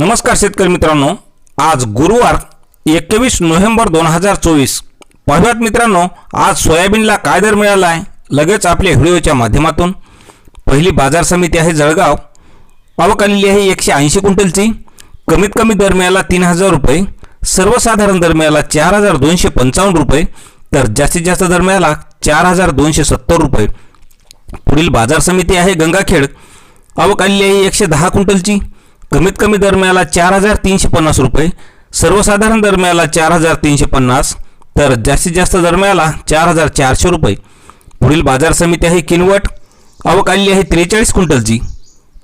नमस्कार शेतकरी मित्रांनो. आज गुरुवार एकवीस नोव्हेंबर दोन हजार चोवीस. पाहुयात मित्रांनो आज सोयाबीनला काय दर मिळाला आहे? लगेच आपल्या व्हिडिओच्या माध्यमातून. पहिली बाजार समिती आहे जळगाव. आवक आलेली आहे एकशे ऐंशी क्विंटलची. कमीत कमी दर मिळाला तीन हजार रुपये. सर्वसाधारण दर मिळाला चार हजार दोनशे पंचावन्न रुपये. तर जास्तीत जास्त दर मिळाला चार हजार दोनशे सत्तर रुपये. पुढील बाजार समिती आहे गंगाखेड. आवक आलेली आहे एकशे दहा क्विंटलची. कमीत कमी दरम्याला चार हजार तीनशे पन्नास रुपये. सर्वसाधारण दरम्याला चार हजार तीनशे पन्नास. तर जास्तीत जास्त दरम्याला चार हजार चारशे रुपये. पुढील बाजार समिती आहे किनवट. आवक आलेली आहे त्रेचाळीस क्विंटलची.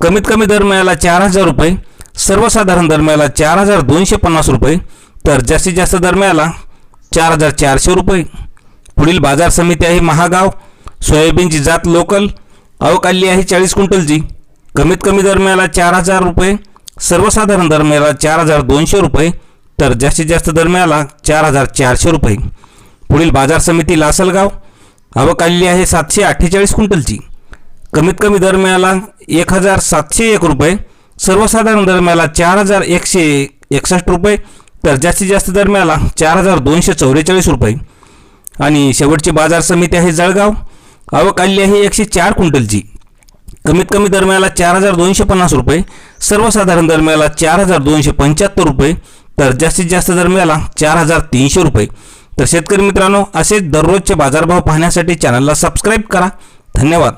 कमीत कमी दरम्याला चार हजार रुपये. सर्वसाधारण दरम्याला चार हजार दोनशे पन्नास रुपये. तर जास्तीत जास्त दरम्याला चार हजार चारशे रुपये. पुढील बाजार समिती आहे महागाव. सोयाबीनची जात लोकल. आवक आलेली आहे चाळीस क्विंटलची. कमीत कमी दरम्याला चार हजार रुपये. सर्वसाधारण दर मिळाला चार हजार दोनशे रुपये तर जास्तीत जास्त दर मिळाला चार हजार चारशे रुपये. पुढील बाजार समिती लासलगाव आवक आलेली आहे सातशे अठ्ठेचाळीस क्विंटलची. कमीत कमी दर मिळाला एक हजार सातशे एक रुपये सर्वसाधारण दर मिळाला चार हजार एकशे एकसष्ट रुपये तर जास्तीत जास्त दर मिळाला चार हजार दोनशे चौवेचाळीस रुपये. आणि शेवटची बाजार समिती आहे जळगाव आवक आलेली आहे एकशे चार क्विंटलची. कमीत कमी दरम्याला चार हजार दोनशे पन्नास रुपये सर्वसाधारण दरम्याला चार हजार दोनशे पंच्याहत्तर रुपये तर जास्तीत जास्त दर मिळाला चार हजार तीनशे रुपये. तर शेतकरी मित्रांनो असेच दररोजचे बाजारभाव पाहण्यासाठी चॅनलला सबस्क्राईब करा. धन्यवाद.